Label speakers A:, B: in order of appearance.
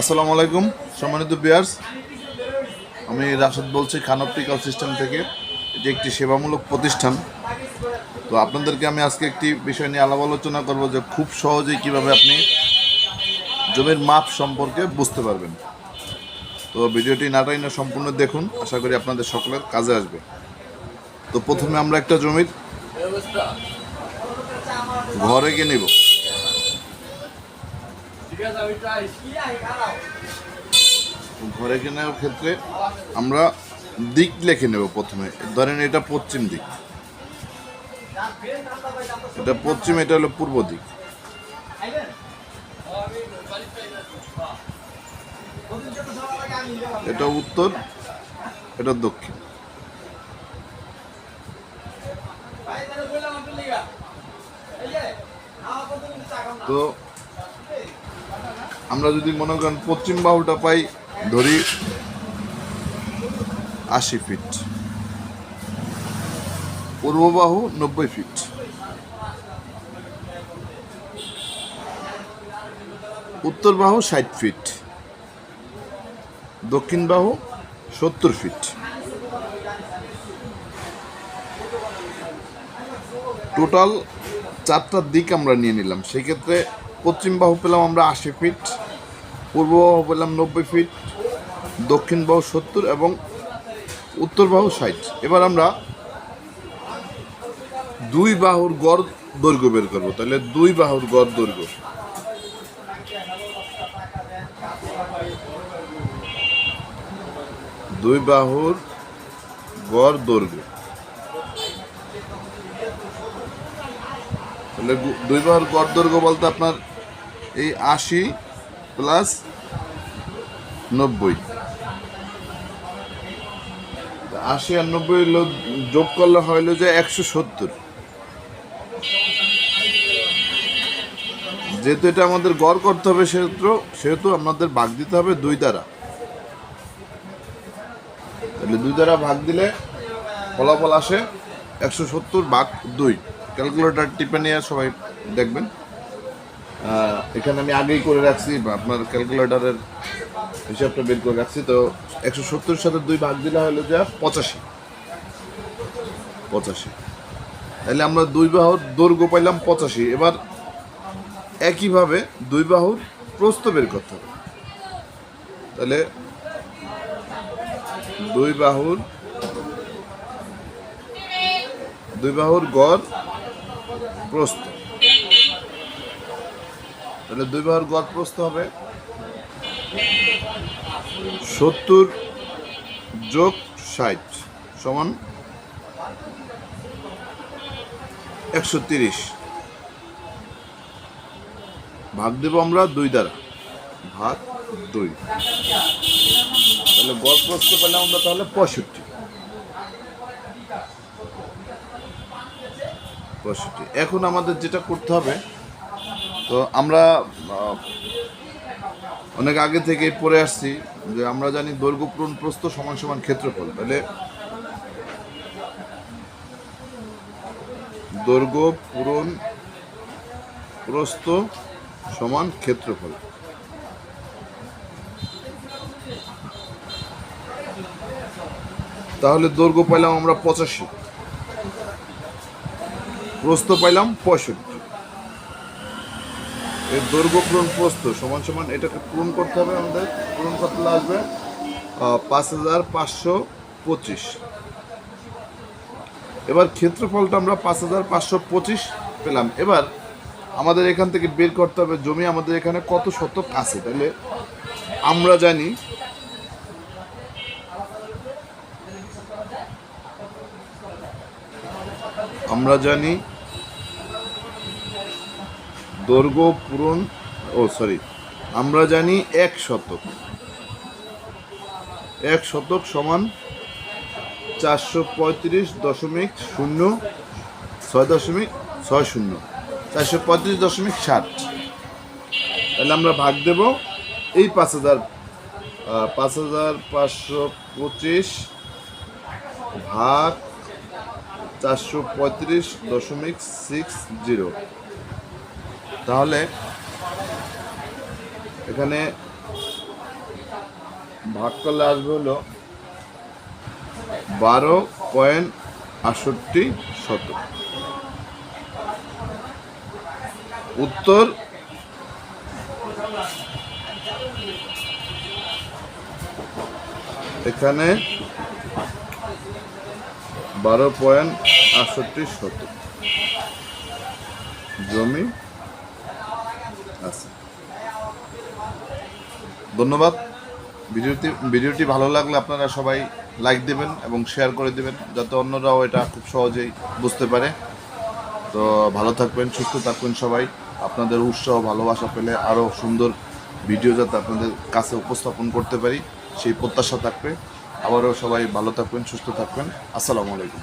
A: আসসালামু আলাইকুম, সম্মানিত বিয়ার্স আমি রাশেদ বলছি খান অপটিক্যাল সিস্টেম থেকে। এটি একটি সেবামূলক প্রতিষ্ঠান। তো আপনাদেরকে আমি আজকে একটি বিষয় নিয়ে আলাপ আলোচনা করব যে খুব সহজেই কীভাবে আপনি জমির মাপ সম্পর্কে বুঝতে পারবেন। তো ভিডিওটি নাটাই না সম্পূর্ণ দেখুন, আশা করি আপনাদের সকলের কাজে আসবে। তো প্রথমে আমরা একটা জমির ঘরে গিয়ে নেব। ঘরে কেনার ক্ষেত্রে আমরা দিক লিখে নেব প্রথমে। ধরেন এটা পশ্চিম দিক। এটা পশ্চিম, এটা হলো পূর্ব দিক। এটা উত্তর, এটা দক্ষিণ। তো আমরা যদি মনে করেন পশ্চিম বাহুটা পাই, ধরি আশি ফিট পূর্ব বাহু নব্বই ফিট উত্তর বাহু ষাট ফিট দক্ষিণ বাহু সত্তর ফিট টোটাল চারটার দিক আমরা নিয়ে নিলাম। সেক্ষেত্রে পশ্চিম বাহু পেলাম আমরা আশি ফিট পূর্ব বাহু পেলাম নব্বই ফিট দক্ষিণ বাহু সত্তর এবং উত্তর বাহু ষাট। এবার আমরা দুই বাহুর গড় দৈর্ঘ্য বের করব। তাহলে দুই বাহুর গড় দৈর্ঘ্য। দুই বাহুর গড় দৈর্ঘ্য। তাহলে দুই বাহুর গড় দৈর্ঘ্য বলতে আপনার এই আশি প্লাস নব্বই। আশি আর নব্বই যোগ করলে হইল যে একশো সত্তর। যেহেতু এটা আমাদের গড় করতে হবে সেহেতু সেহেতু আমাদের ভাগ দিতে হবে দুই দ্বারা। তাহলে দুই দ্বারা ভাগ দিলে ফলাফল আসে একশো সত্তর ভাগ দুই। ক্যালকুলেটার টিপে নিয়ে সবাই দেখবেন। এখানে আমি আগেই করে রাখছি আপনার ক্যালকুলেটরের হিসাবটা বের করে রাখছি, তো একশো সত্তরের সাথে দুই ভাগ দিলে হলো যা পঁচাশি। পঁচাশি। তাহলে আমরা দুই বাহুর দৈর্ঘ্য পাইলাম পঁচাশি। এবার একইভাবে দুই বাহুর প্রস্থ বের করতে হবে। তাহলে দুই বাহুর দুই বাহুর গড় প্রস্থ। তাহলে দুই বাহুর গড় প্রস্থ হবে। সত্তর যোগ ষাট সমান একশো তিরিশ। ভাগ দেব আমরা দুই দ্বারা। ভাগ দুই। তাহলে গড় প্রস্থ পেলাম আমরা তাহলে পঁয়ষট্টি। পঁয়ষট্টি। এখন আমাদের যেটা করতে হবে তো আমরা অনেক আগে থেকে পড়ে আসছি যে আমরা জানি দৈর্ঘ্য পূরণ প্রস্থ সমান সমান ক্ষেত্রফল। তাহলে দৈর্ঘ্য পূরণ প্রস্থ সমান ক্ষেত্রফল। তাহলে দৈর্ঘ্য পাইলাম আমরা পঁচাশি। প্রস্থ পাইলাম পঁয়ষট্টি। এর দৈর্ঘ্য পূরণ প্রস্থ সমান সমান এটাকে পূরণ করতে হবে আমাদের, পূরণ করতে লাগবে পাঁচ হাজার পাঁচশো পঁচিশ। এবার ক্ষেত্রফলটা আমরা পাঁচ হাজার পাঁচশো পঁচিশ পেলাম। এবার আমাদের এখান থেকে বের করতে হবে জমি, আমাদের এখানে কত শতক আছে? তাহলে আমরা জানি আমরা জানি দৈর্ঘ্য পূরণ, ও সরি, আমরা জানি এক শতক। এক শতক সমান চারশো পঁয়ত্রিশ দশমিক শূন্য, ছয় দশমিক, ছয় শূন্য, চারশো পঁয়ত্রিশ দশমিক ষাট। তাহলে আমরা ভাগ দেব এই পাঁচ হাজার পাঁচ হাজার পাঁচশো পঁচিশ ভাগ চারশো পঁয়ত্রিশ দশমিক সিক্স জিরো। তাহলে এখানে ভাগ করলে আসবে হলো বারো পয়েন্ট আটষট্টি শত। উত্তর এখানে বারো পয়েন্ট আটষট্টি শত। জমি আছে ধন্যবাদ। ভিডিওটি ভিডিওটি ভালো লাগলে আপনারা সবাই লাইক দেবেন এবং শেয়ার করে দেবেন, যাতে অন্যরাও এটা খুব সহজেই বুঝতে পারে। তো ভালো থাকবেন, সুস্থ থাকবেন সবাই। আপনাদের উৎসাহ, ভালোবাসা পেলে আরও সুন্দর ভিডিও যাতে আপনাদের কাছে উপস্থাপন করতে পারি, সেই প্রত্যাশা থাকবে। আবারও সবাই ভালো থাকবেন, সুস্থ থাকবেন। আসসালামু আলাইকুম।